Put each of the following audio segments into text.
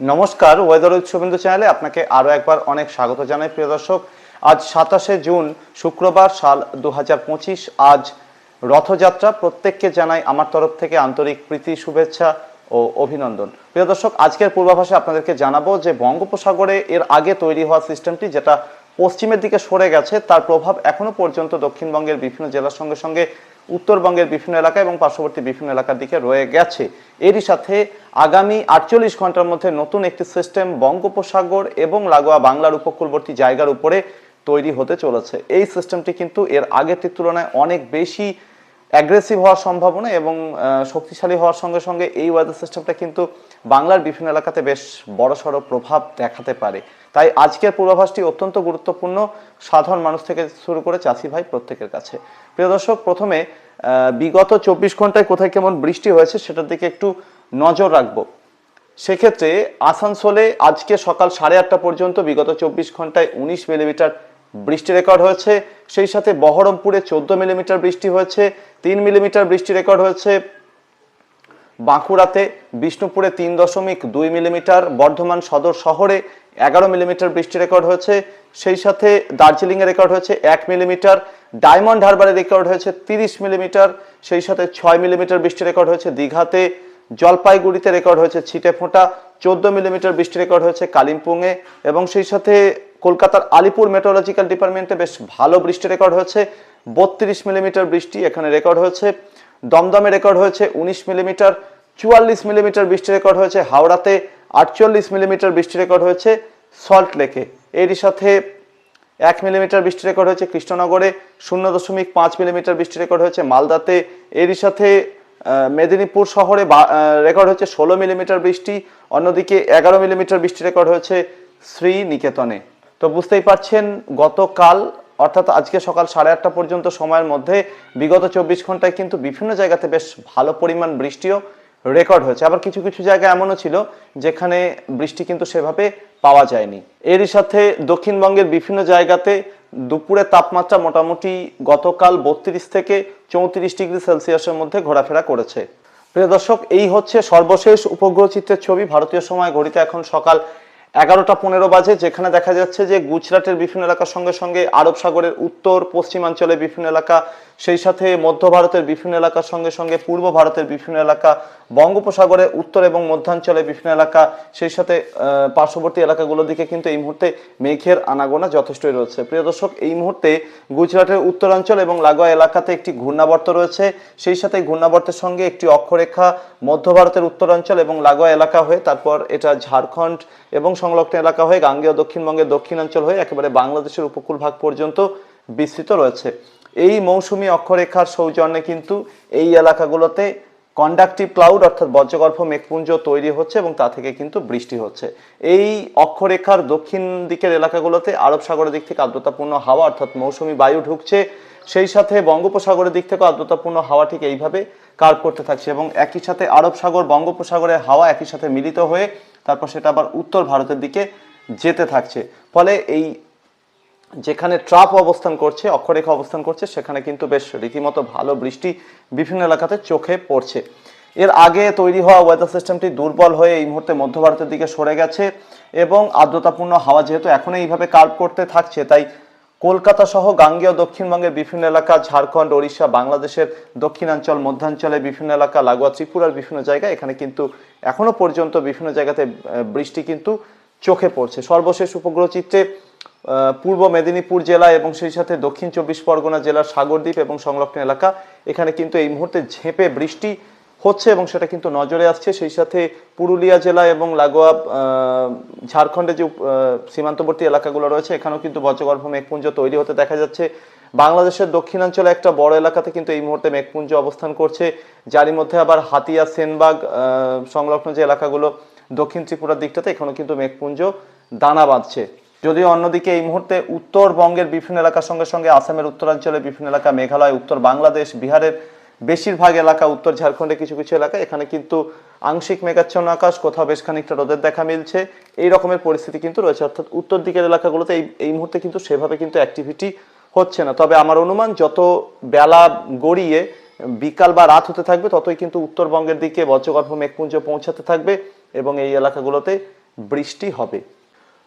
নমস্কার ওয়েদার শুভেন্দু চ্যানেলে আপনাকে আরও একবার অনেক স্বাগত জানাই, প্রিয় দর্শক। আজ সাতাশে জুন, শুক্রবার, সাল দুহাজার পঁচিশ। আজ রথযাত্রা, প্রত্যেককে জানাই আমার তরফ থেকে আন্তরিক প্রীতি, শুভেচ্ছা ও অভিনন্দন। প্রিয় দর্শক, আজকের পূর্বাভাসে আপনাদেরকে জানাব যে বঙ্গোপসাগরে এর আগে তৈরি হওয়া সিস্টেমটি যেটা পশ্চিমের দিকে সরে গেছে, তার প্রভাব এখনও পর্যন্ত দক্ষিণবঙ্গের বিভিন্ন জেলার সঙ্গে সঙ্গে উত্তরবঙ্গের বিভিন্ন এলাকা এবং পার্শ্ববর্তী বিভিন্ন এলাকার দিকে রয়ে গেছে। এরই সাথে আগামী আটচল্লিশ ঘণ্টার মধ্যে নতুন একটি সিস্টেম বঙ্গোপসাগর এবং লাগোয়া বাংলার উপকূলবর্তী জায়গার উপরে তৈরি হতে চলেছে। এই সিস্টেমটি কিন্তু এর আগেরটির তুলনায় অনেক বেশি অ্যাগ্রেসিভ হওয়ার সম্ভাবনা এবং শক্তিশালী হওয়ার সঙ্গে সঙ্গে এই ওয়েদার সিস্টেমটা কিন্তু বাংলার বিভিন্ন এলাকাতে বেশ বড়সড় প্রভাব দেখাতে পারে। তাই আজকের পূর্বাভাসটি অত্যন্ত গুরুত্বপূর্ণ। সাধারণ মানুষ থেকে শুরু করে চাষি ভাই প্রত্যেকের কাছে। প্রিয় দর্শক, প্রথমে বিগত চব্বিশ ঘন্টায় কোথায় কেমন বৃষ্টি হয়েছে সেটার দিকে একটু নজর রাখব। সেক্ষেত্রে আসানসোলে আজকে সকাল সাড়ে আটটা পর্যন্ত বিগত চব্বিশ ঘন্টায় উনিশ মিলিমিটার বৃষ্টি রেকর্ড হয়েছে। সেই সাথে বহরমপুরে চোদ্দ মিলিমিটার বৃষ্টি হয়েছে, তিন মিলিমিটার বৃষ্টি রেকর্ড হয়েছে। বাঁকুড়াতে বিষ্ণুপুরে তিন দশমিক দুই মিলিমিটার, বর্ধমান সদর শহরে এগারো মিলিমিটার বৃষ্টি রেকর্ড হয়েছে। সেই সাথে দার্জিলিংয়ে রেকর্ড হয়েছে এক মিলিমিটার, ডায়মন্ড হারবারে রেকর্ড হয়েছে তিরিশ মিলিমিটার, সেই সাথে ছয় মিলিমিটার বৃষ্টি রেকর্ড হয়েছে দীঘাতে। জলপাইগুড়িতে রেকর্ড হয়েছে ছিটে ফোঁটা, চোদ্দ মিলিমিটার বৃষ্টি রেকর্ড হয়েছে কালিম্পংয়ে এবং সেই সাথে কলকাতার আলিপুর মেট্রোলজিক্যাল ডিপার্টমেন্টে বেশ ভালো বৃষ্টি রেকর্ড হয়েছে। বত্রিশ মিলিমিটার বৃষ্টি এখানে রেকর্ড হয়েছে। দমদমে রেকর্ড হয়েছে উনিশ মিলিমিটার, চুয়াল্লিশ মিলিমিটার বৃষ্টি রেকর্ড হয়েছে হাওড়াতে, আটচল্লিশ মিলিমিটার বৃষ্টি রেকর্ড হয়েছে সল্ট লেকে। এরই সাথে এক মিলিমিটার বৃষ্টি রেকর্ড হয়েছে কৃষ্ণনগরে, শূন্য দশমিক পাঁচ মিলিমিটার বৃষ্টি রেকর্ড হয়েছে মালদাতে। এরই সাথে মেদিনীপুর শহরে রেকর্ড হয়েছে ষোলো মিলিমিটার বৃষ্টি, অন্যদিকে এগারো মিলিমিটার বৃষ্টি রেকর্ড হয়েছে শ্রী নিকেতনে তো বুঝতেই পারছেন, গতকাল অর্থাৎ আজকে সকাল সাড়ে আটটা পর্যন্ত সময়ের মধ্যে বিগত চব্বিশ ঘন্টায় কিন্তু বিভিন্ন জায়গাতে বেশ ভালো পরিমাণ বৃষ্টিও রেকর্ড হয়েছে। আবার কিছু কিছু জায়গা এমনও ছিল যেখানে বৃষ্টি কিন্তু সেভাবে পাওয়া যায়নি। এরই সাথে দক্ষিণবঙ্গের বিভিন্ন জায়গাতে দুপুরের তাপমাত্রা মোটামুটি গতকাল বত্রিশ থেকে চৌত্রিশ ডিগ্রি সেলসিয়াসের মধ্যে ঘোরাফেরা করেছে। প্রিয় দর্শক, এই হচ্ছে সর্বশেষ উপগ্রহ চিত্রের ছবি। ভারতীয় সময় ঘড়িতে এখন সকাল এগারোটা পনেরো বাজে, যেখানে দেখা যাচ্ছে যে গুজরাটের বিভিন্ন এলাকার সঙ্গে সঙ্গে আরব সাগরের উত্তর, পশ্চিমাঞ্চলের বিভিন্ন এলাকা সেই সাথে মধ্য ভারতের বিভিন্ন এলাকার সঙ্গে সঙ্গে পূর্ব ভারতের বিভিন্ন এলাকা, বঙ্গোপসাগরে উত্তর এবং মধ্যাঞ্চলের বিভিন্ন এলাকা, সেই সাথে পার্শ্ববর্তী এলাকাগুলোর দিকে কিন্তু এই মুহূর্তে মেঘের আনাগোনা যথেষ্টই রয়েছে। প্রিয় দর্শক, এই মুহূর্তে গুজরাটের উত্তরাঞ্চল এবং লাগোয়া এলাকাতে একটি ঘূর্ণাবর্ত রয়েছে। সেই সাথে ঘূর্ণাবর্তের সঙ্গে একটি অক্ষরেখা মধ্য ভারতের উত্তরাঞ্চল এবং লাগোয়া এলাকা হয়ে, তারপর এটা ঝাড়খণ্ড এবং সংলগ্ন এলাকা হয়ে, গাঙ্গেয় দক্ষিণবঙ্গের দক্ষিণাঞ্চল হয়ে, একেবারে বাংলাদেশের উপকূল ভাগ পর্যন্ত বিস্তৃত রয়েছে। এই মৌসুমী অক্ষরেখার সৌজন্যে কিন্তু এই এলাকাগুলোতে কন্ডাক্টিভ ক্লাউড অর্থাৎ বজ্রগর্ভ মেঘপুঞ্জ তৈরি হচ্ছে এবং তা থেকে কিন্তু বৃষ্টি হচ্ছে। এই অক্ষরেখার দক্ষিণ দিকের এলাকাগুলোতে আরব সাগরের দিক থেকে আর্দ্রতাপূর্ণ হাওয়া অর্থাৎ মৌসুমি বায়ু ঢুকছে। সেই সাথে বঙ্গোপসাগরের দিক থেকে আর্দ্রতাপূর্ণ হাওয়া ঠিক এইভাবে কার্ভ করতে থাকছে এবং একই সাথে আরব সাগর বঙ্গোপসাগরের হাওয়া একই সাথে মিলিত হয়ে তারপর সেটা আবার উত্তর ভারতের দিকে যেতে থাকছে। ফলে এই যেখানে ট্রাপ অবস্থান করছে, অক্ষরেখা অবস্থান করছে, সেখানে কিন্তু বেশ রীতিমতো ভালো বৃষ্টি বিভিন্ন এলাকাতে চোখে পড়ছে। এর আগে তৈরি হওয়া ওয়েদার সিস্টেমটি দুর্বল হয়ে এই মুহূর্তে মধ্য ভারতের দিকে সরে গেছে এবং আর্দ্রতাপূর্ণ হাওয়া যেহেতু এখন এইভাবে কার্ভ করতে থাকছে, তাই কলকাতা সহ গাঙ্গেয় দক্ষিণবঙ্গের বিভিন্ন এলাকা, ঝাড়খণ্ড, ওড়িশা, বাংলাদেশের দক্ষিণাঞ্চল মধ্যাঞ্চলের বিভিন্ন এলাকা, লাগোয়া, ত্রিপুরার বিভিন্ন জায়গা এখানে কিন্তু এখনও পর্যন্ত বিভিন্ন জায়গাতে বৃষ্টি কিন্তু চোখে পড়ছে। সর্বশেষ উপগ্রহ চিত্রে পূর্ব মেদিনীপুর জেলা এবং সেই সাথে দক্ষিণ চব্বিশ পরগনা জেলার সাগরদ্বীপ এবং সংলগ্ন এলাকা। এখানে কিন্তু এই মুহূর্তে ঝেঁপে বৃষ্টি হচ্ছে এবং সেটা কিন্তু নজরে আসছে। সেই সাথে পুরুলিয়া জেলা এবং লাগোয়া আহ, ঝাড়খণ্ডের যে সীমান্তবর্তী এলাকাগুলো রয়েছে এখানেও কিন্তু বজ্রগর্ভ মেঘপুঞ্জ তৈরি হতে দেখা যাচ্ছে। বাংলাদেশের দক্ষিণাঞ্চলে একটা বড় এলাকাতে কিন্তু এই মুহূর্তে মেঘপুঞ্জ অবস্থান করছে। যারই মধ্যে আবার হাতিয়া সেনবাগ সংলগ্ন যে এলাকাগুলো দক্ষিণ ত্রিপুরার দিকটাতে এখানেও কিন্তু মেঘপুঞ্জ দানা বাঁধছে। যদিও অন্যদিকে এই মুহূর্তে উত্তরবঙ্গের বিভিন্ন এলাকার সঙ্গে সঙ্গে আসামের উত্তরাঞ্চলের বিভিন্ন এলাকা, মেঘালয়, উত্তর বাংলাদেশ, বিহারের বেশিরভাগ এলাকা, উত্তর ঝাড়খণ্ডে কিছু কিছু এলাকা, এখানে কিন্তু আংশিক মেঘাচ্ছন্ন আকাশ, কোথাও বেশ খানিকটা রোদের দেখা মিলছে। এই রকমের পরিস্থিতি কিন্তু রয়েছে, অর্থাৎ উত্তর দিকের এলাকাগুলোতে এই এই মুহূর্তে কিন্তু সেভাবে কিন্তু অ্যাক্টিভিটি হচ্ছে না। তবে আমার অনুমান, যত বেলা গড়িয়ে বিকাল বা রাত হতে থাকবে, ততই কিন্তু উত্তরবঙ্গের দিকে বজ্রগর্ভ মেঘপুঞ্জ পৌঁছাতে থাকবে এবং এই এলাকাগুলোতে বৃষ্টি হবে।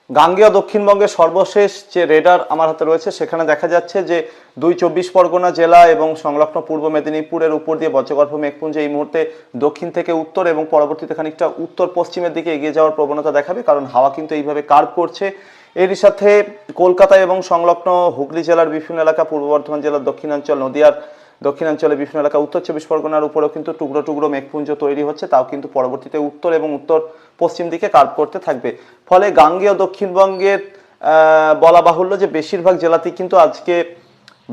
গাঙ্গেয় দক্ষিণবঙ্গের সর্বশেষ যে রেডার আমার হাতে রয়েছে, সেখানে দেখা যাচ্ছে যে দুই চব্বিশ পরগনা জেলা এবং সংলগ্ন পূর্ব মেদিনীপুরের উপর দিয়ে বজ্রগর্ভ মেঘপুঞ্জ এই মুহূর্তে দক্ষিণ থেকে উত্তর এবং পরবর্তীতে খানিকটা উত্তর পশ্চিমের দিকে এগিয়ে যাওয়ার প্রবণতা দেখাবে, কারণ হাওয়া কিন্তু এইভাবে কার্ভ করছে। এরই সাথে কলকাতা এবং সংলগ্ন হুগলি জেলার বিভিন্ন এলাকা, পূর্ব বর্ধমান জেলার দক্ষিণাঞ্চল, নদিয়ার দক্ষিণাঞ্চলে বিভিন্ন এলাকা, উত্তর চব্বিশ পরগনার উপরেও কিন্তু টুকরো টুকরো মেঘপুঞ্জ তৈরি হচ্ছে, তাও কিন্তু পরবর্তীতে উত্তর এবং উত্তর পশ্চিম দিকে কার্ভ করতে থাকবে। ফলে গাঙ্গেয় দক্ষিণবঙ্গের বলা বাহুল্য যে বেশিরভাগ জেলাতেই কিন্তু আজকে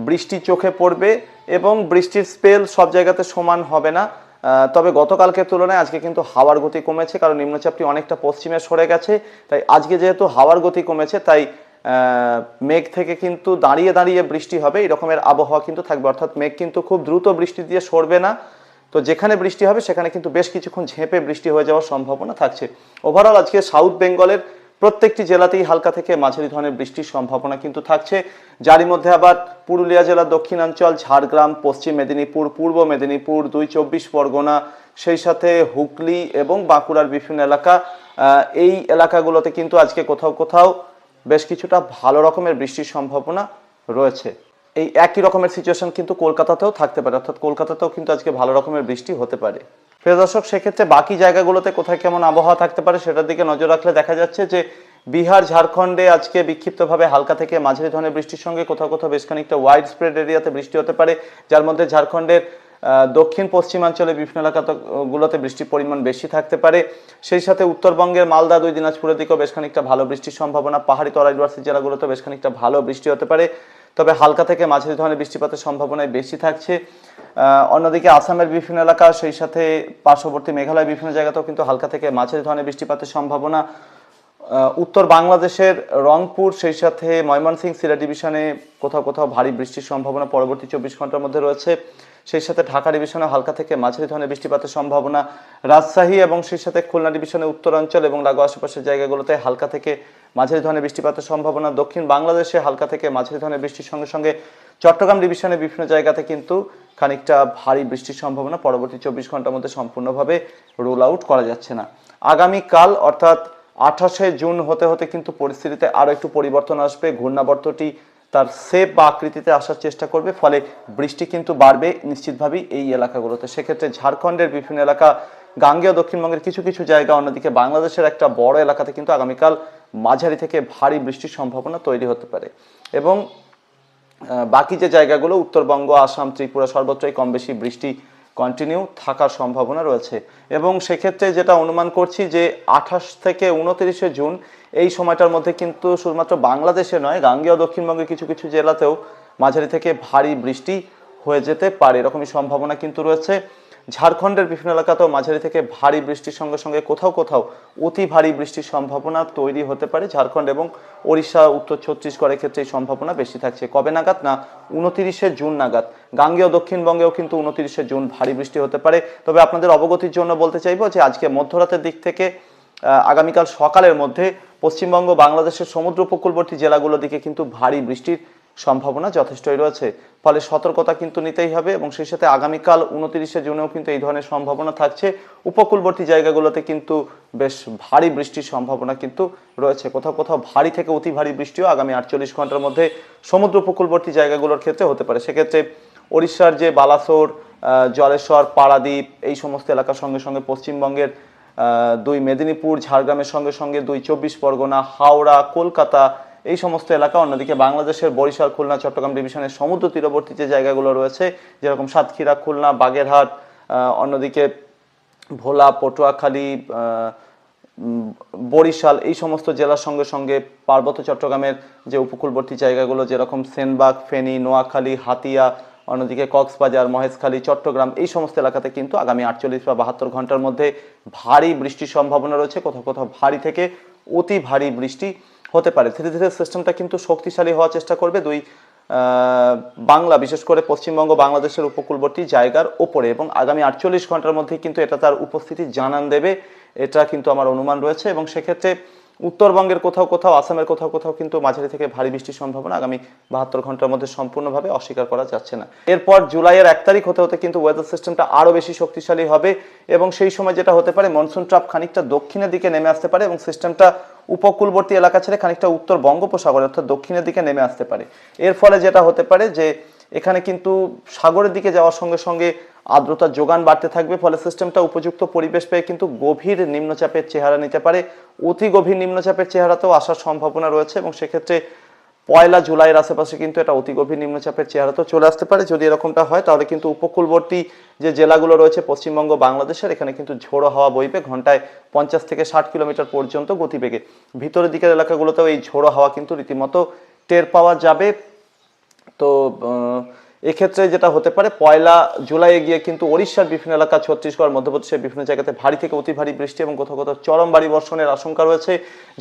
বৃষ্টি চোখে পড়বে এবং বৃষ্টির স্পেল সব জায়গাতে সমান হবে না। তবে গতকালকের তুলনায় আজকে কিন্তু হাওয়ার গতি কমেছে, কারণ নিম্নচাপটি অনেকটা পশ্চিমে সরে গেছে। তাই আজকে যেহেতু হাওয়ার গতি কমেছে, তাই মেঘ থেকে কিন্তু দাঁড়িয়ে দাঁড়িয়ে বৃষ্টি হবে, এই রকমের আবহাওয়া কিন্তু থাকবে। অর্থাৎ মেঘ কিন্তু খুব দ্রুত বৃষ্টি দিয়ে সরবে না। তো যেখানে বৃষ্টি হবে, সেখানে কিন্তু বেশ কিছুক্ষণ ঝেঁপে বৃষ্টি হয়ে যাওয়ার সম্ভাবনা থাকছে। ওভারঅল আজকে সাউথ বেঙ্গলের প্রত্যেকটি জেলাতেই হালকা থেকে মাঝারি ধরনের বৃষ্টির সম্ভাবনা কিন্তু থাকছে। যারই মধ্যে আবার পুরুলিয়া জেলার দক্ষিণাঞ্চল, ঝাড়গ্রাম, পশ্চিম মেদিনীপুর, পূর্ব মেদিনীপুর, দুই চব্বিশ পরগনা, সেই সাথে হুগলি এবং বাঁকুড়ার বিভিন্ন এলাকা এই এলাকাগুলোতে কিন্তু আজকে কোথাও কোথাও বেশ কিছুটা ভালো রকমের বৃষ্টির সম্ভাবনা রয়েছে। এই একই রকমের সিচুয়েশন কিন্তু কলকাতাতেও থাকতে পারে, অর্থাৎ কলকাতাতেও কিন্তু আজকে ভালো রকমের বৃষ্টি হতে পারে। প্রিয় দর্শক, সেক্ষেত্রে বাকি জায়গাগুলোতে কোথায় কেমন আবহাওয়া থাকতে পারে সেটার দিকে নজর রাখলে দেখা যাচ্ছে যে বিহার, ঝাড়খণ্ডে আজকে বিক্ষিপ্তভাবে হালকা থেকে মাঝারি ধরনের বৃষ্টির সঙ্গে কোথাও কোথাও বেশ খানিকটা ওয়াইড স্প্রেড এরিয়াতে বৃষ্টি হতে পারে। যার মধ্যে ঝাড়খণ্ডের দক্ষিণ, পশ্চিমাঞ্চলে বিভিন্ন এলাকাগুলোতে বৃষ্টির পরিমাণ বেশি থাকতে পারে। সেই সাথে উত্তরবঙ্গের মালদা, দুই দিনাজপুরের দিকেও বেশ খানিকটা ভালো বৃষ্টির সম্ভাবনা। পাহাড়ি তরাইডুয়ার্সি জেলাগুলোতে বেশ খানিকটা ভালো বৃষ্টি হতে পারে। তবে হালকা থেকে মাঝারি ধরনের বৃষ্টিপাতের সম্ভাবনায় বেশি থাকছে। অন্যদিকে আসামের বিভিন্ন এলাকা, সেই সাথে পার্শ্ববর্তী মেঘালয় বিভিন্ন জায়গাতেও কিন্তু হালকা থেকে মাঝারি ধরনের বৃষ্টিপাতের সম্ভাবনা। উত্তর বাংলাদেশের রংপুর, সেই সাথে ময়মনসিংহ, সিলেট ডিভিশনে কোথাও কোথাও ভারী বৃষ্টির সম্ভাবনা পরবর্তী চব্বিশ ঘণ্টার মধ্যে রয়েছে। সেই সাথে ঢাকা ডিভিশনে হালকা থেকে মাঝারি ধরনের বৃষ্টিপাতের সম্ভাবনা। রাজশাহী এবং সেই সাথে খুলনা ডিভিশনে উত্তরাঞ্চল এবং লাগো আশেপাশের জায়গাগুলোতে হালকা থেকে মাঝারি ধরনের বৃষ্টিপাতের সম্ভাবনা। দক্ষিণ বাংলাদেশে হালকা থেকে মাঝারি ধরনের বৃষ্টির সঙ্গে সঙ্গে চট্টগ্রাম ডিভিশনে বিভিন্ন জায়গাতে কিন্তু খানিকটা ভারী বৃষ্টির সম্ভাবনা। পরবর্তী চব্বিশ ঘণ্টার মধ্যে সম্পূর্ণভাবে রোল আউট করা যাচ্ছে না। আগামীকাল অর্থাৎ আঠাশে জুন হতে হতে কিন্তু পরিস্থিতিতে আরও একটু পরিবর্তন আসবে। ঘূর্ণাবর্তটি তার সেপ বা আকৃতিতে আসার চেষ্টা করবে, ফলে বৃষ্টি কিন্তু বাড়বে নিশ্চিতভাবেই এই এলাকাগুলোতে। সেক্ষেত্রে ঝাড়খণ্ডের বিভিন্ন এলাকা, গাঙ্গেয় দক্ষিণবঙ্গের কিছু কিছু জায়গা, অন্যদিকে বাংলাদেশের একটা বড় এলাকাতে কিন্তু আগামীকাল মাঝারি থেকে ভারী বৃষ্টির সম্ভাবনা তৈরি হতে পারে। এবং বাকি যে জায়গাগুলো, উত্তরবঙ্গ, আসাম, ত্রিপুরা, সর্বত্রই কম বেশি বৃষ্টি কন্টিনিউ থাকার সম্ভাবনা রয়েছে। এবং সেক্ষেত্রে যেটা অনুমান করছি যে আঠাশ থেকে উনত্রিশে জুন এই সময়টার মধ্যে কিন্তু শুধুমাত্র বাংলাদেশে নয়, গাঙ্গেয় দক্ষিণবঙ্গের কিছু কিছু জেলাতেও মাঝারি থেকে ভারী বৃষ্টি হয়ে যেতে পারে, এরকমই সম্ভাবনা কিন্তু রয়েছে। ঝাড়খণ্ডের বিভিন্ন এলাকাতেও মাঝারি থেকে ভারী বৃষ্টির সঙ্গে সঙ্গে কোথাও কোথাও অতি ভারী বৃষ্টির সম্ভাবনা তৈরি হতে পারে। ঝাড়খণ্ড এবং ওড়িশা, উত্তর ছত্তিশগড়ের ক্ষেত্রে এই সম্ভাবনা বেশি থাকছে। কবে নাগাদ? না, উনতিরিশে জুন নাগাদ। গাঙ্গেয় দক্ষিণবঙ্গেও কিন্তু উনতিরিশে জুন ভারী বৃষ্টি হতে পারে। তবে আপনাদের অবগতির জন্য বলতে চাইব যে আজকে মধ্যরাতের দিক থেকে আগামীকাল সকালের মধ্যে পশ্চিমবঙ্গ, বাংলাদেশের সমুদ্র উপকূলবর্তী জেলাগুলোর দিকে কিন্তু ভারী বৃষ্টির সম্ভাবনা যথেষ্টই রয়েছে। ফলে সতর্কতা কিন্তু নিতেই হবে এবং সেই সাথে আগামীকাল উনতিরিশে জুনেও কিন্তু এই ধরনের সম্ভাবনা থাকছে। উপকূলবর্তী জায়গাগুলোতে কিন্তু বেশ ভারী বৃষ্টির সম্ভাবনা কিন্তু রয়েছে। কোথাও কোথাও ভারী থেকে অতি ভারী বৃষ্টিও আগামী আটচল্লিশ ঘণ্টার মধ্যে সমুদ্র উপকূলবর্তী জায়গাগুলোর ক্ষেত্রে হতে পারে। সেক্ষেত্রে ওড়িশার যে বালাসোর জলেশ্বর পারাদ্বীপ এই সমস্ত এলাকার সঙ্গে সঙ্গে পশ্চিমবঙ্গের দুই মেদিনীপুর, ঝাড়গ্রামের সঙ্গে সঙ্গে দুই চব্বিশ পরগনা, হাওড়া, কলকাতা এই সমস্ত এলাকা, অন্যদিকে বাংলাদেশের বরিশাল, খুলনা, চট্টগ্রাম ডিভিশনের সমুদ্র তীরবর্তী যে জায়গাগুলো রয়েছে, যেরকম সাতক্ষীরা, খুলনা, বাগেরহাট অন্যদিকে ভোলা, পটুয়াখালী বরিশাল, এই সমস্ত জেলার সঙ্গে সঙ্গে পার্বত্য চট্টগ্রামের যে উপকূলবর্তী জায়গাগুলো, যেরকম সেনবাগ, ফেনী, নোয়াখালী, হাতিয়া, অন্যদিকে কক্সবাজার, মহেশখালী, চট্টগ্রাম, এই সমস্ত এলাকাতে কিন্তু আগামী আটচল্লিশ বা বাহাত্তর ঘণ্টার মধ্যে ভারী বৃষ্টির সম্ভাবনা রয়েছে। কোথাও কোথাও ভারী থেকে অতি ভারী বৃষ্টি হতে পারে। ধীরে ধীরে সিস্টেমটা কিন্তু শক্তিশালী হওয়ার চেষ্টা করবে দুই বাংলা, বিশেষ করে পশ্চিমবঙ্গ, বাংলাদেশের উপকূলবর্তী জায়গার ওপরে এবং আগামী আটচল্লিশ ঘণ্টার মধ্যে কিন্তু এটা তার উপস্থিতি জানান দেবে। এটা কিন্তু আমার অনুমান রয়েছে এবং সেক্ষেত্রে উত্তরবঙ্গের কোথাও কোথাও, আসামের কোথাও কোথাও কিন্তু মাঝারি থেকে ভারী বৃষ্টির সম্ভাবনা আগামী বাহাত্তর ঘণ্টার মধ্যে সম্পূর্ণভাবে অস্বীকার করা যাচ্ছে না। এরপর জুলাইয়ের এক তারিখ হতে হতে কিন্তু ওয়েদার সিস্টেমটা আরও বেশি শক্তিশালী হবে এবং সেই সময় যেটা হতে পারে মনসুন ট্রাপ খানিকটা দক্ষিণের দিকে নেমে আসতে পারে এবং সিস্টেমটা উপকূলবর্তী এলাকা ছেড়ে খানিকটা উত্তর বঙ্গোপসাগরে অর্থাৎ দক্ষিণের দিকে নেমে আসতে পারে। এর ফলে যেটা হতে পারে যে এখানে কিন্তু সাগরের দিকে যাওয়ার সঙ্গে সঙ্গে আর্দ্রতার যোগান বাড়তে থাকবে, ফলে সিস্টেমটা উপযুক্ত পরিবেশ পেয়ে কিন্তু গভীর নিম্নচাপের চেহারা নিতে পারে। অতি গভীর নিম্নচাপের চেহারাতেও আসার সম্ভাবনা রয়েছে এবং সেক্ষেত্রে পয়লা জুলাইয়ের আশেপাশে কিন্তু এটা অতি গভীর নিম্নচাপের চেহারাতেও চলে আসতে পারে। যদি এরকমটা হয়, তাহলে কিন্তু উপকূলবর্তী যে জেলাগুলো রয়েছে, পশ্চিমবঙ্গ, বাংলাদেশের, এখানে কিন্তু ঝোড়ো হাওয়া বইবে ঘন্টায় পঞ্চাশ থেকে ষাট কিলোমিটার পর্যন্ত গতিবেগে। ভিতরের দিকের এলাকাগুলোতেও এই ঝোড়ো হাওয়া কিন্তু রীতিমতো টের পাওয়া যাবে। তো এক্ষেত্রে যেটা হতে পারে, পয়লা জুলাইয়ে গিয়ে কিন্তু ওড়িশার বিভিন্ন এলাকা, ছত্তিশগড় মধ্যপ্রদেশের বিভিন্ন জায়গাতে ভারী থেকে অতি ভারী বৃষ্টি এবং কোথাও কোথাও চরম ভারী বর্ষণের আশঙ্কা রয়েছে।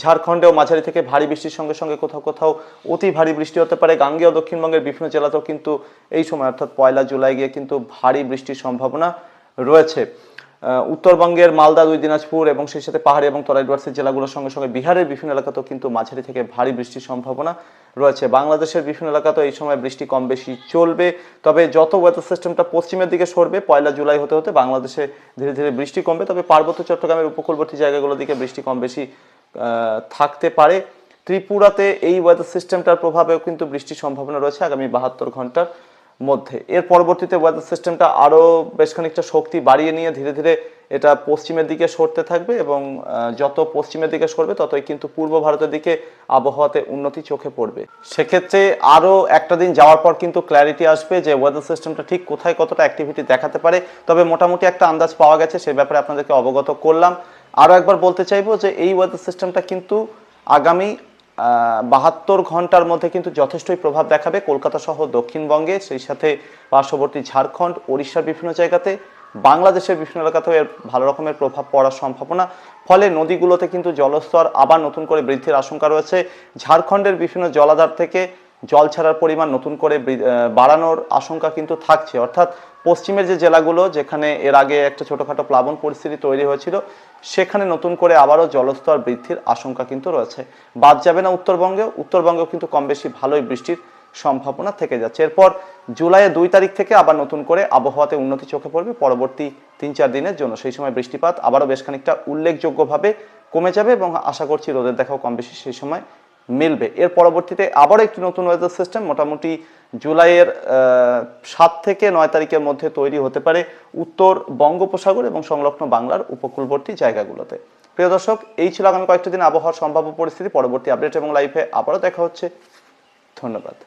ঝাড়খণ্ডেও মাঝারি থেকে ভারী বৃষ্টির সঙ্গে সঙ্গে কোথাও কোথাও অতি ভারী বৃষ্টি হতে পারে। গাঙ্গেয় দক্ষিণবঙ্গের বিভিন্ন জেলাতেও কিন্তু এই সময়, অর্থাৎ পয়লা জুলাই গিয়ে কিন্তু ভারী বৃষ্টির সম্ভাবনা রয়েছে। উত্তরবঙ্গের মালদা, দুই দিনাজপুর এবং সেই সাথে পাহাড়ি এবং তরাই ডুয়ার্সের জেলাগুলোর সঙ্গে সঙ্গে বিহারের বিভিন্ন এলাকাতেও কিন্তু মাঝারি থেকে ভারী বৃষ্টির সম্ভাবনা রয়েছে। বাংলাদেশের বিভিন্ন এলাকাতেও এই সময় বৃষ্টি কম বেশি চলবে, তবে যত ওয়েদার সিস্টেমটা পশ্চিমের দিকে সরবে, পয়লা জুলাই হতে হতে বাংলাদেশে ধীরে ধীরে বৃষ্টি কমবে, তবে পার্বত্য চট্টগ্রামের উপকূলবর্তী জায়গাগুলোর দিকে বৃষ্টি কম বেশি থাকতে পারে। ত্রিপুরাতে এই ওয়েদার সিস্টেমটার প্রভাবেও কিন্তু বৃষ্টির সম্ভাবনা রয়েছে আগামী বাহাত্তর ঘণ্টার। মধ্যে। এর পরবর্তীতে ওয়েদার সিস্টেমটা আরও বেশ খানিকটা শক্তি বাড়িয়ে নিয়ে ধীরে ধীরে এটা পশ্চিমের দিকে সরতে থাকবে এবং যত পশ্চিমের দিকে সরবে ততই কিন্তু পূর্ব ভারতের দিকে আবহাওয়াতে উন্নতি চোখে পড়বে। সেক্ষেত্রে আরও একটা দিন যাওয়ার পর কিন্তু ক্ল্যারিটি আসবে যে ওয়েদার সিস্টেমটা ঠিক কোথায় কতটা অ্যাক্টিভিটি দেখাতে পারে। তবে মোটামুটি একটা আন্দাজ পাওয়া গেছে, সে ব্যাপারে আপনাদেরকে অবগত করলাম। আরও একবার বলতে চাইব যে এই ওয়েদার সিস্টেমটা কিন্তু আগামী বাহাত্তর ঘণ্টার মধ্যে কিন্তু যথেষ্টই প্রভাব দেখাবে কলকাতা সহ দক্ষিণবঙ্গে, সেই সাথে পার্শ্ববর্তী ঝাড়খণ্ড, ওড়িশার বিভিন্ন জায়গাতে, বাংলাদেশের বিভিন্ন এলাকাতেও এর ভালো রকমের প্রভাব পড়ার সম্ভাবনা। ফলে নদীগুলোতে কিন্তু জলস্তর আবার নতুন করে বৃদ্ধির আশঙ্কা রয়েছে। ঝাড়খণ্ডের বিভিন্ন জলাধার থেকে জল ছাড়ার পরিমাণ নতুন করে বাড়ানোর আশঙ্কা কিন্তু থাকছে। অর্থাৎ পশ্চিমের যে জেলাগুলো যেখানে এর আগে একটা ছোটখাটো প্লাবন পরিস্থিতি তৈরি হয়েছিল, সেখানে নতুন করে আবারও জলস্তর বৃদ্ধির আশঙ্কা কিন্তু রয়েছে। বাদ যাবে না উত্তরবঙ্গেও উত্তরবঙ্গেও কিন্তু কম বেশি ভালোই বৃষ্টির সম্ভাবনা থেকে যাচ্ছে। এরপর জুলাইয়ের দুই তারিখ থেকে আবার নতুন করে আবহাওয়াতে উন্নতি চোখে পড়বে। পরবর্তী তিন চার দিনের জন্য সেই সময় বৃষ্টিপাত আবারও বেশ খানিকটা উল্লেখযোগ্যভাবে কমে যাবে এবং আশা করছি রোদের দেখাও কম বেশি সেই সময় মিলবে। এর পরবর্তীতে আবারও একটি নতুন ওয়েদার সিস্টেম মোটামুটি জুলাইয়ের সাত থেকে নয় তারিখের মধ্যে তৈরি হতে পারে উত্তর বঙ্গোপসাগর এবং সংলগ্ন বাংলার উপকূলবর্তী জায়গাগুলোতে। প্রিয় দর্শক, এই ছিল আগামী কয়েকটি দিন আবহাওয়ার সম্ভাব্য পরিস্থিতি। পরবর্তী আপডেট এবং লাইভে আবারও দেখা হচ্ছে। ধন্যবাদ।